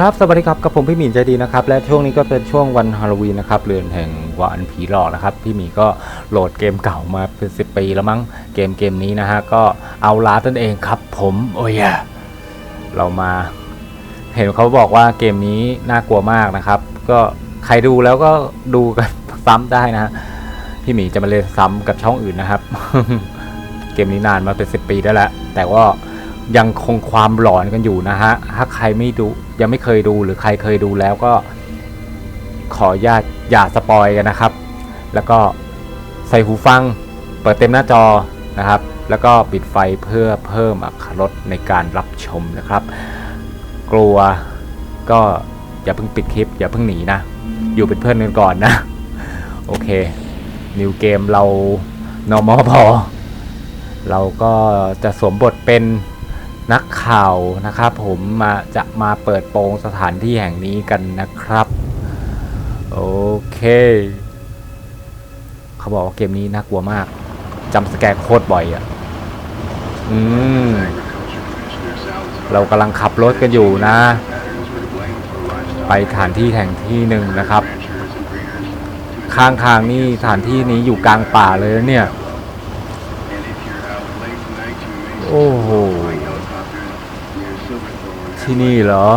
ครับสวัสดีครับกับผมพี่หมีใจดีนะครับและช่วงนี้ก็เป็นช่วงวันฮาโลวีนนะครับเรือนแห่งวันผีหลอกนะครับพี่หมีก็โหลดเกมเก่ามาเป็น10ปีแล้วมั้งเกมเกมนี้นะฮะก็เอาลาตันเองครับ ผมโอ้ยเรามา เห็นเขาบอกว่าเกมนี้น่ากลัวมากนะครับ ก็ใครดูแล้วก็ดูกันซ้ำได้นะพี่หมีจะมาเล่นซ้ำกับช่องอื่นนะครับ เกมนี้นานมาเป็น10ปีได้แล้วแต่ว่ายังคงความหลอนกันอยู่นะฮะถ้าใครไม่ดู ยังไม่เคยดูหรือใครเคยดูแล้วก็ขอญาตอย่าสปอยกันนะครับ แล้วก็ใส่หูฟัง เปิดเต็มหน้าจอนะครับ แล้วก็ปิดไฟเพื่อเพิ่มอรรถรสในการรับชมนะครับ กลัวก็อย่าเพิ่งปิดคลิป อย่าเพิ่งหนีนะ อยู่เป็นเพื่อนกันก่อนนะ โอเค นิวเกมเรา normal พอ เราก็จะสวมบทเป็น นักข่าวนะครับผมมาจะมาเปิดโปงสถานที่แห่งนี้กันนะครับ โอเค เขาบอกว่าเกมนี้น่ากลัวมากจำสแกร์โคตรบ่อยอะ่ะ อืม เรากำลังขับรถกันอยู่นะ ไปสถานที่แห่งที่หนึ่งนะครับ ข้างทางนี่สถานที่นี้อยู่กลางป่าเลยเนี่ย โอ้โห ที่นี่เหรอ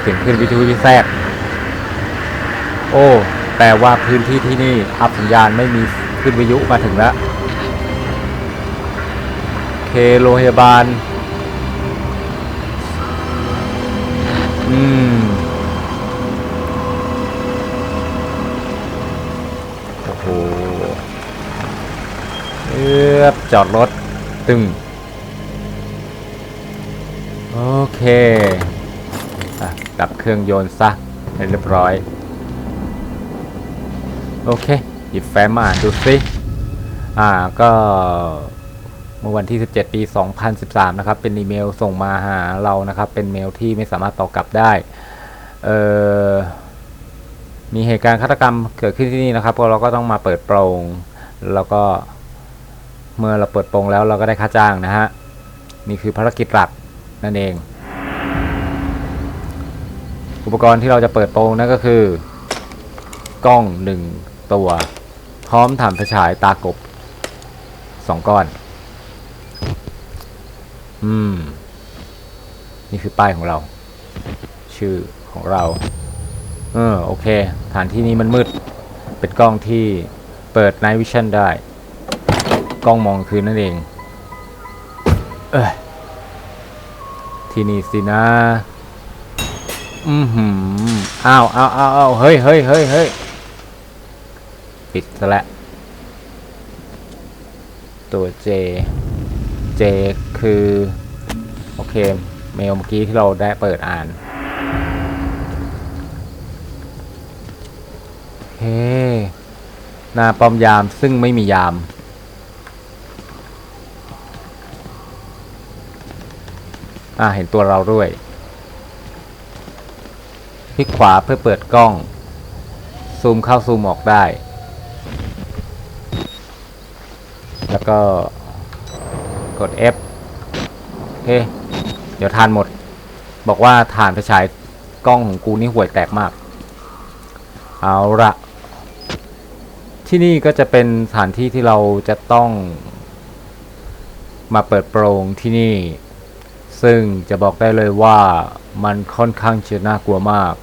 เสียงขึ้นวิทยุที่แทรก โอ้ แปลว่าพื้นที่ที่นี่อับสัญญาณไม่มีขึ้นวิทยุมาถึงแล้ว เคโรงพยาบาล อืม จอดรถ ตึงโอเคอะดับเครื่องยนต์ซะเรียบร้อย โอเค หยิบแฟ้มมาอ่านดูสิอ่าก็เมื่อวันที่ 17 ปี 2013 นะครับ เป็นอีเมลส่งมาหาเรานะครับ เป็นเมลที่ไม่สามารถตอบกลับได้ เอ่อ มีเหตุการณ์ฆาตกรรมเกิดขึ้นที่นี่นะครับก็เราก็ต้องมาเปิดโปรง แล้วก็ เมื่อเราเปิดโปรงแล้วเราก็ได้ค่าจ้างนะฮะ นี่คือภารกิจหลักนั่นเอง อุปกรณ์ที่เราจะเปิดโปรงนั่นก็คือ กล้องหนึ่งตัว พร้อมถ่านไฟฉายตากบสองก้อน อืม นี่คือป้ายของเรา ชื่อของเรา เออ โอเค ฐานที่นี้มันมืด เป็นกล้องที่เปิด Night Vision ได้ กล้องมองคืนนั่นเอง เอ้ยที่นี่สินะ อือหืออ้าวอ้าวอ้าวอ้าวเฮ้ยเฮ้ยเฮ้ยเฮ้ยปิดซะและ ตัว J J คือ โอเค เมลเมื่อกี้ที่เราได้เปิดอ่านโอเคหน้าป้อมยามซึ่งไม่มียาม อ่าเห็นตัวเราด้วยคลิกขวาเพื่อเปิดกล้อง ซูมเข้าซูมออกได้ แล้วก็กด F โอเค เดี๋ยวทานหมด บอกว่าฐานไฟฉายกล้องของกูนี่ห่วยแตกมาก เอาละที่นี่ก็จะเป็นสถานที่ที่เราจะต้องมาเปิดโปรงที่นี่ ซึ่งจะบอกได้เลยว่ามันค่อนข้างจะน่ากลัวมาก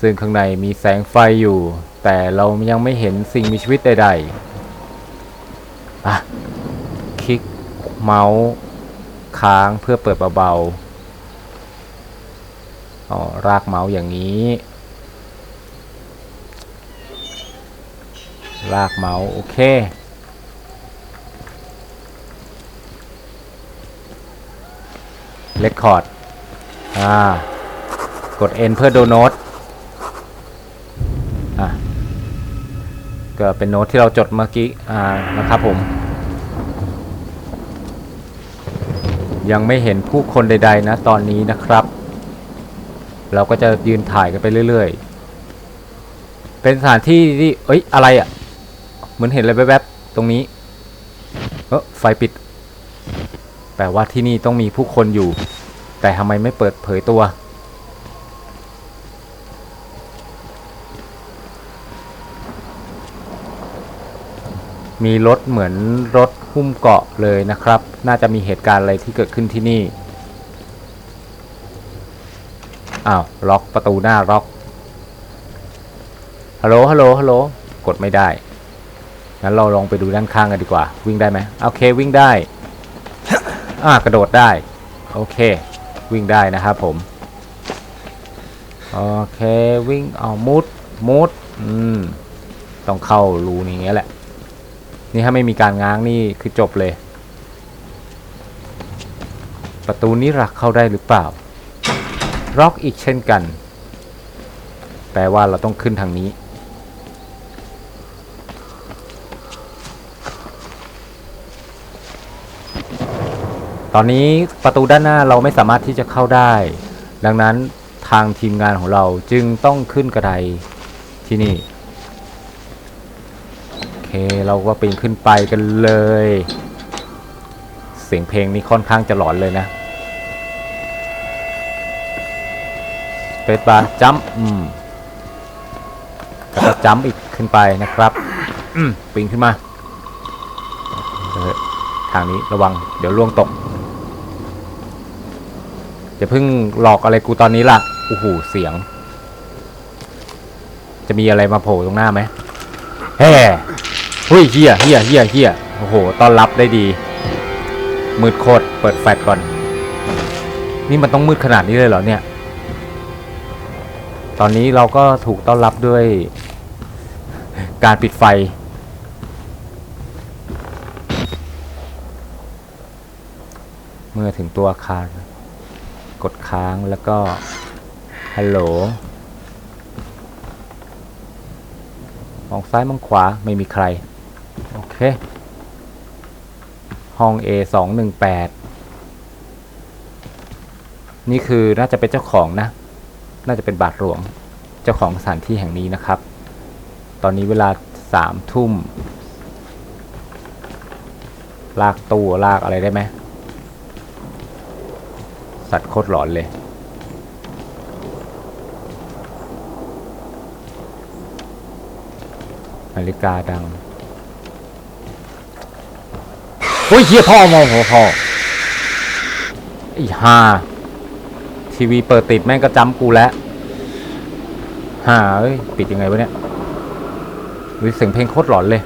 ซึ่งข้างในมีแสงไฟอยู่ แต่เรายังไม่เห็นสิ่งมีชีวิตใดๆอะคลิกเมาส์ค้างเพื่อเปิดเบาๆอ๋อรากเมาส์อย่างนี้ลากเมาส์โอเค เลคคอร์ดอ่ากด N เพื่อดูโน้ตอะก็เป็นโน้ตที่เราจดเมื่อกี้อ่านะครับผม ยังไม่เห็นผู้คนใด ๆ นะ ตอนนี้นะครับ เราก็จะยืนถ่ายกันไปเรื่อย ๆ เป็นสถานที่ที่เอ้ย อะไรอะ่ะ เหมือนเห็นอะไรแวบๆตรงนี้ เออไฟปิด ลว่าที่นี่ต้องมีผู้คนอยู่ แต่ทำไมไม่เปิดเผยตัว มีรถเหมือนรถหุ้มเกาะเลยนะครับ น่าจะมีเหตุการณ์อะไรที่เกิดขึ้นที่นี่ อ้าว ล็อกประตูหน้าล็อก ฮัลโหล ฮัลโหล ฮัลโหล กดไม่ได้ งั้นเราลองไปดูด้านข้างกันดีกว่า วิ่งได้ไหม โอเค วิ่งได้ อ่ากระโดดได้ โอเค วิ่งได้นะครับผม โอเควิ่งเอามุดมุดอืมต้องเข้ารูนี้แหละ นี่ถ้าไม่มีการง้างนี่คือจบเลย ประตูนี้รักเข้าได้หรือเปล่าล็อกอีกเช่นกัน แปลว่าเราต้องขึ้นทางนี้ ตอนนี้ประตูด้านหน้าเราไม่สามารถที่จะเข้าได้ ดังนั้นทางทีมงานของเราจึงต้องขึ้นกระไดที่นี่ โอเคเราก็ปีนขึ้นไปกันเลย เสียงเพลงนี้ค่อนข้างจะหลอนเลยนะเฟสบาจัมป์อืมแล้วก็จัมป์อีกขึ้นไปนะครับปีนขึ้นมาทางนี้ระวังเดี๋ยวล่วงตก อย่าเพิ่งหลอกอะไรกูตอนนี้ล่ะโอ้โหเสียง จะมีอะไรมาโผล่ตรงหน้าไหมแฮ่เฮ้ยเฮียเฮียเฮียเฮียโอ้โหต้อนรับได้ดี มืดโคตรเปิดแฟลชก่อน นี่มันต้องมืดขนาดนี้เลยเหรอเนี่ย ตอนนี้เราก็ถูกต้อนรับด้วย การปิดไฟเมื่อถึงตัวอาคาร กดค้างแล้วก็ฮัลโหลมองซ้ายมองขวาไม่มีใคร โอเค ห้อง A 2 1 8นี่คือน่าจะเป็นเจ้าของนะ น่าจะเป็นบาทหลวงเจ้าของสถานที่แห่งนี้นะครับ ตอนนี้เวลาสามทุ่ม ลากตู้ลากอะไรได้ไหม สัตว์โคตรหลอนเลยนาฬิกาดัง โอ้ยเฮียพ่อมองหัวพ่อไอ้ห่าทีวีเปิดติดแม่งก็จำกูแล้วห่าเอ้ย ปิดยังไงวะเนี่ยวิเสียงเพลงโคตรหลอนเลย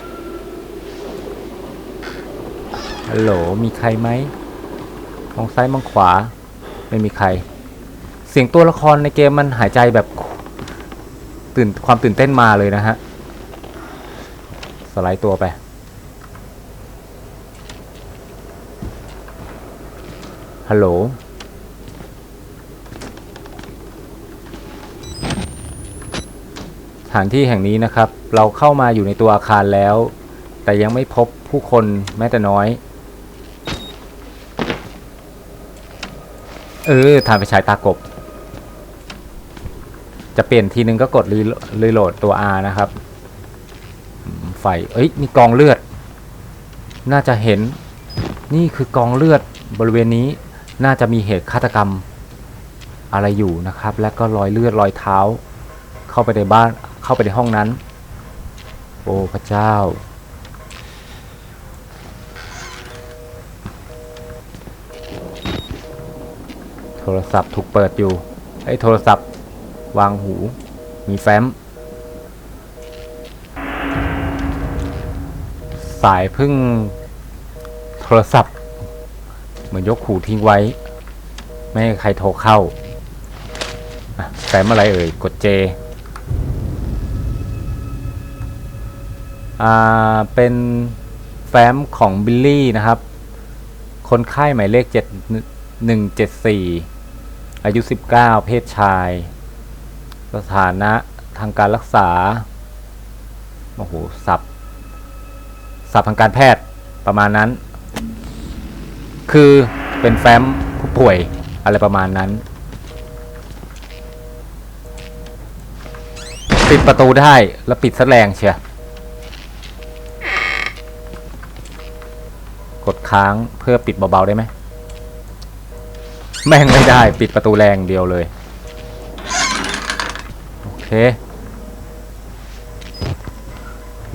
ฮัลโหล มีใครไหมมองซ้ายมองขวา ไม่มีใคร เสียงตัวละครในเกมมันหายใจแบบตื่นความตื่นเต้นมาเลยนะฮะ สไลด์ตัวไป ฮัลโหลสถานที่แห่งนี้นะครับ เราเข้ามาอยู่ในตัวอาคารแล้ว แต่ยังไม่พบผู้คนแม้แต่น้อย เออทานไปฉายตากบ จะเปลี่ยนทีนึงก็กดรีรโหลดตัว R นะครับ ไฟ เอ้ยนี่กองเลือด น่าจะเห็น นี่คือกองเลือดบริเวณนี้น่าจะมีเหตุฆาตกรรมอะไรอยู่นะครับ และก็รอยเลือดรอยเท้า เข้าไปในบ้านเข้าไปในห้องนั้น โอ้พระเจ้า โทรศัพท์ถูกเปิดอยู่ไอ้โทรศัพท์ วางหู มีแฟ้ม สายพึ่งโทรศัพท์ เหมือนยกหูทิ้งไว้ ไม่ให้ใครโทรเข้าแฟ้มอะไรเอ่ย กดเจอ่า เป็นแฟ้มของบิลลี่นะครับ คนไข้หมายเลขเจ็ดหนึ่งเจ็ดสี่ อายุสิบเพศชาย สถานะทางการรักษา โอ้โห สับ สับทางการแพทย์ประมาณนั้น คือเป็นแฟ้มผู้ป่วยอะไรประมาณนั้น ปิดประตูได้แล้วปิดซะแรงเชียกดค้างเพื่อปิดเบา ๆ ได้ไหม แม่งไม่ได้ปิดประตูแรงเดียวเลย โอเค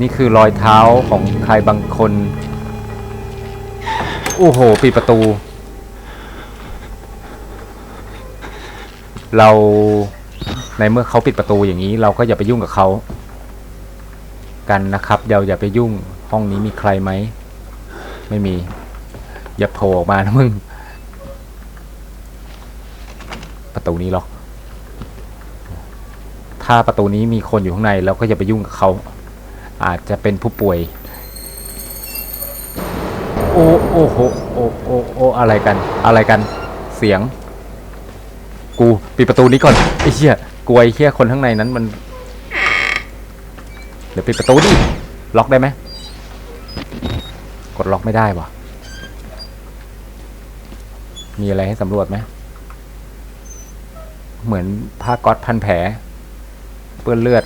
นี่คือรอยเท้าของใครบางคน โอ้โห ปิดประตู เราในเมื่อเขาปิดประตูอย่างนี้ เราก็อย่าไปยุ่งกับเขา กันนะครับเดี๋ยวอย่าไปยุ่งห้องนี้มีใครไหม ไม่มี อย่าโผล่ออกมานะมึง ประตูนี้ล็อก ถ้าประตูนี้มีคนอยู่ข้างในเราก็อย่าไปยุ่งกับเขา อาจจะเป็นผู้ป่วย โอ้โอ้โหโอ้โอ้โอ้อะไรกัน อะไรกัน เสียง กูปิดประตูนี้ก่อนไอ้เหี้ยกลัวไอ้เหี้ยคนข้างในนั้นมัน เดี๋ยวปิดประตูดิ ล็อกได้ไหม กดล็อกไม่ได้วะมีอะไรให้สำรวจไหม เหมือนผ้าก๊อตพันแผล เปื้อนเลือด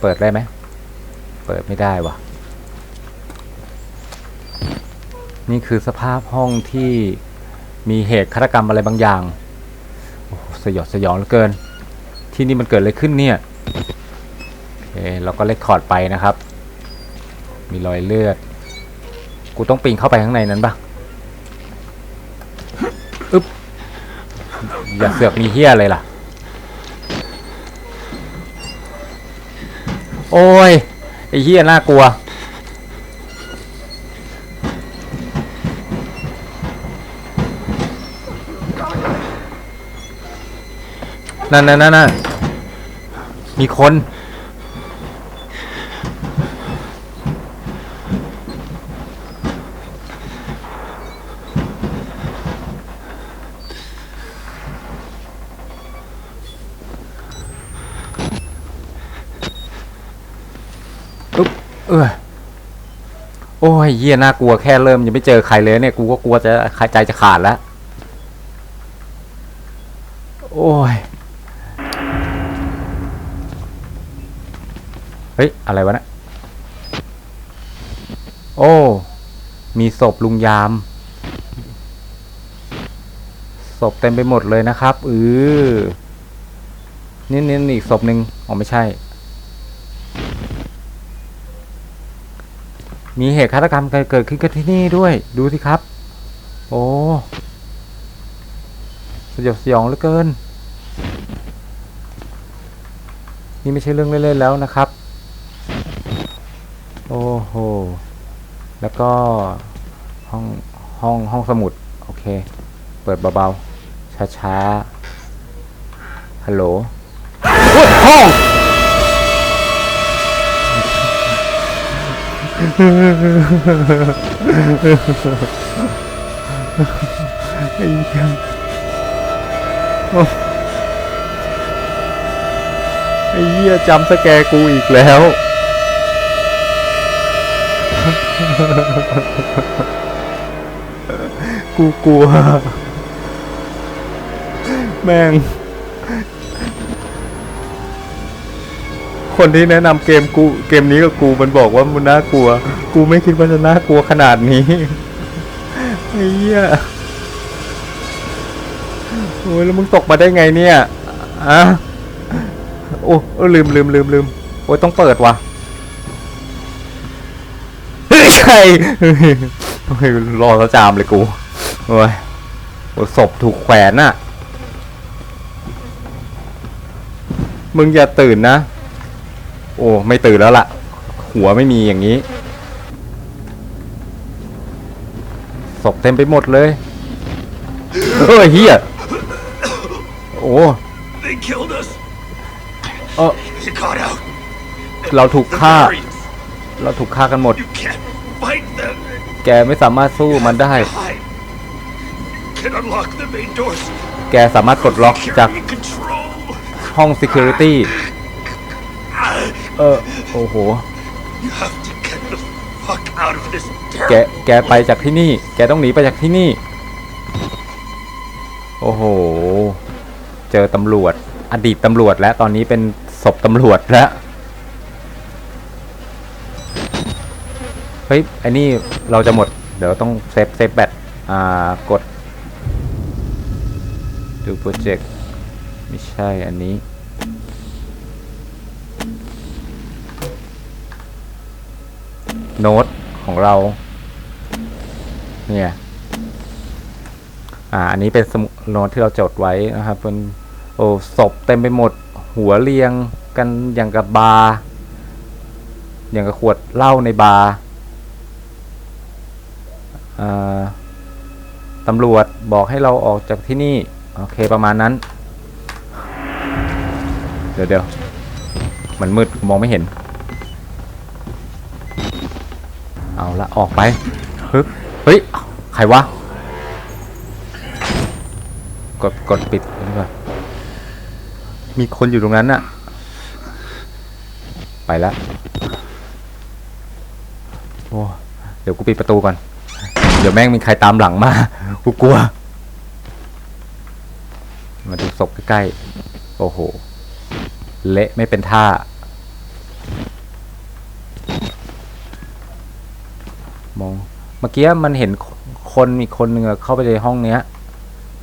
เปิดได้ไหม เปิดไม่ได้วะนี่คือสภาพห้องที่มีเหตุฆาตกรรมอะไรบางอย่าง โอ้สยดสยองเหลือเกิน ที่นี่มันเกิดอะไรขึ้นเนี่ยโอเคเราก็เลคคอร์ดไปนะครับ มีรอยเลือด กูต้องปีนเข้าไปข้างในนั้นปะ อึ๊บอย่าเสือกมีเฮียอะไรล่ะ โอ้ย ไอ้เฮียน่ากลัว นั่นนั่นนั่นนั่นมีคน เออโอ้ยเยี่ยน่ากลัวแค่เริ่มยังไม่เจอใครเลยเนี่ย กูก็กลัวจะใจจะขาดแล้ว โอ้ย เฮ้ย อะไรวะเนะโอ้ มีศพลุงยาม ศพเต็มไปหมดเลยนะครับเออนี่นี่อีกศพหนึ่งอ๋อไม่ใช่ มีเหตุฆาตกรรมเกิดขึ้นกันที่นี่ด้วย ดูสิครับ โอ้สยดสยองเหลือเกิน นี่ไม่ใช่เรื่องเล่นๆแล้วนะครับ โอ้โห แล้วก็ห้องห้องห้องสมุด โอเค เปิดเบาๆ ช้าๆ ฮัลโหลห้อง ไอ้เหี้ยโอ้ไอ้เหี้ยจำสแกกูอีกแล้วกูกลัว แม่ง คนที่แนะนำเกมกูเกมนี้กับกูมันบอกว่ามันน่ากลัว กูไม่คิดว่าจะน่ากลัวขนาดนี้ไอ้เหี้ยโอ้ยแล้วมึงตกมาได้ไงเนี่ยอะโอ้ลืมลืมลืมลืมโอ้ยต้องเปิดว่ะเฮ้ยใช่รอแล้วจามเลยกูโอ้ยโอ้ยศพถูกแขวนน่ะ มึงอย่าตื่นนะ โอ้ไม่ตื่นแล้วล่ะ หัวไม่มีอย่างนี้ศพเต็มไปหมดเลยเฮ้ยเฮียโอ้เออเราถูกฆ่า เราถูกฆ่ากันหมด แกไม่สามารถสู้มันได้ แกสามารถกดล็อกจากห้อง security เออ โอ้โห You have to get the fuck out of this แกแกไปจากที่นี่ แกต้องหนีไปจากที่นี่ โอ้โห เจอตำรวจ อดีตตำรวจแล้วตอนนี้เป็นศพตำรวจแล้ว เฮ้ยไอ้นี่เราจะหมด เดี๋ยวต้องเซฟเซฟแบต อ่า กด ดูโปรเจกต์ ไม่ใช่อันนี้ โน้ตของเรา เนี่ย อ่า อันนี้เป็นสมุดโน้ตที่เราจดไว้นะครับเป็นโอ้ศพเต็มไปหมด หัวเรียงกันอย่างกับบาร์อย่างกับขวดเหล้าในบาร์ตำรวจบอกให้เราออกจากที่นี่ โอเคประมาณนั้น เดี๋ยวเดี๋ยวมันมืดมองไม่เห็น เอา ละออกไปฮึเฮ้ย ใครวะ กด กดปิดนี่ก่อน มีคนอยู่ตรงนั้นน่ะ ไปแล้วโอ้เดี๋ยวกูปิดประตูก่อน เดี๋ยวแม่งมีใครตามหลังมา กูกลัว มาดูศพใกล้ๆ โอ้โห เละไม่เป็นท่า มอง เมื่อกี้มันเห็นคนมีคนหนึ่งเข้าไปในห้องเนี้ย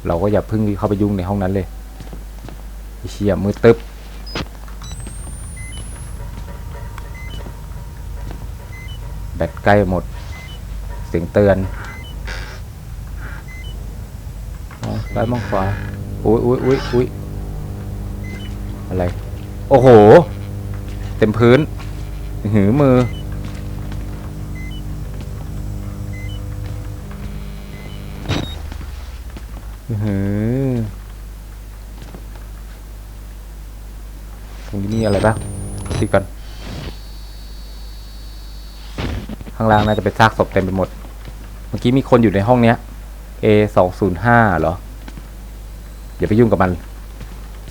เราก็อย่าเพึ่งเข้าไปยุ่งในห้องนั้นเลยเชี่ยมือตึ๊บแบตใกล้หมด เสียงเตือนมองซ้ายมองขวาอุ้ยอุ้ยอุ้ยอุ้ยอะไร โอ้โห เต็มพื้น หือมือ อือตรงนี้มีอะไรบ้างติดก่อน ข้างล่างน่าจะเป็นซากศพเต็มไปหมด เมื่อกี้มีคนอยู่ในห้องเนี้ย A สองศูนย์ห้าเหรอ อย่าไปยุ่งกับมัน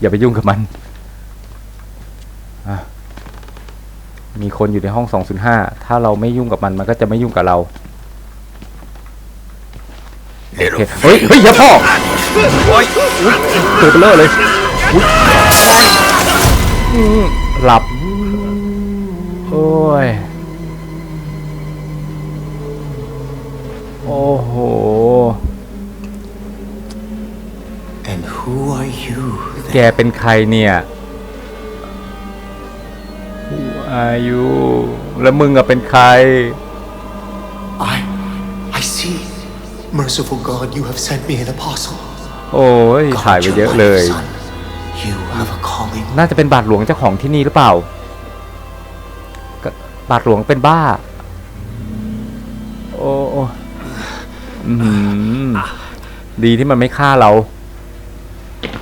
อย่าไปยุ่งกับมัน มีคนอยู่ในห้องสองศูนย์ห้า ถ้าเราไม่ยุ่งกับมัน มันก็จะไม่ยุ่งกับเรา เคเฮ้ยเฮ้ยอย่าพ่อ Why? ตัวเบลอเลยอุ๊ยอืมหลับโอ้ยโอ้โห And who are you? แกเป็นใครเนี่ย Who are you แล้วมึงอะเป็นใคร I, I see. Merciful God, you have sent me an apostle. โอ้ย God, ถ่ายไป your เยอะ life, เลย son. You have a calling. น่าจะเป็นบาทหลวงเจ้าของที่นี่หรือเปล่าก็บาทหลวงเป็นบ้า โอ้โอ้อือหือดีที่มันไม่ฆ่าเรา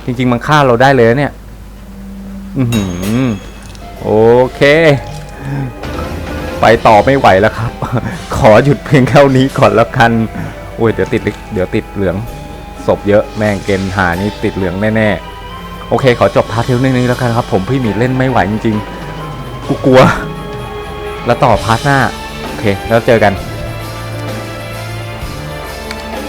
จริง ๆ มันฆ่าเราได้เลยนะเนี่ย อือหือโอเค ไปต่อไม่ไหวแล้วครับ ขอหยุดเพียงแค่นี้ก่อนแล้วกันโอ้ยเดี๋ยวติดเดี๋ยวติดเหลืองศพเยอะแม่งเกณฑ์หานี่ติดเหลืองแน่ๆ โอเค ขอจบพาร์ทเทลนี้แล้วกันครับ ผมพี่หมีเล่นไม่ไหวจริงๆ กูกลัว แล้วต่อพาร์ทหน้า โอเค แล้วเจอกัน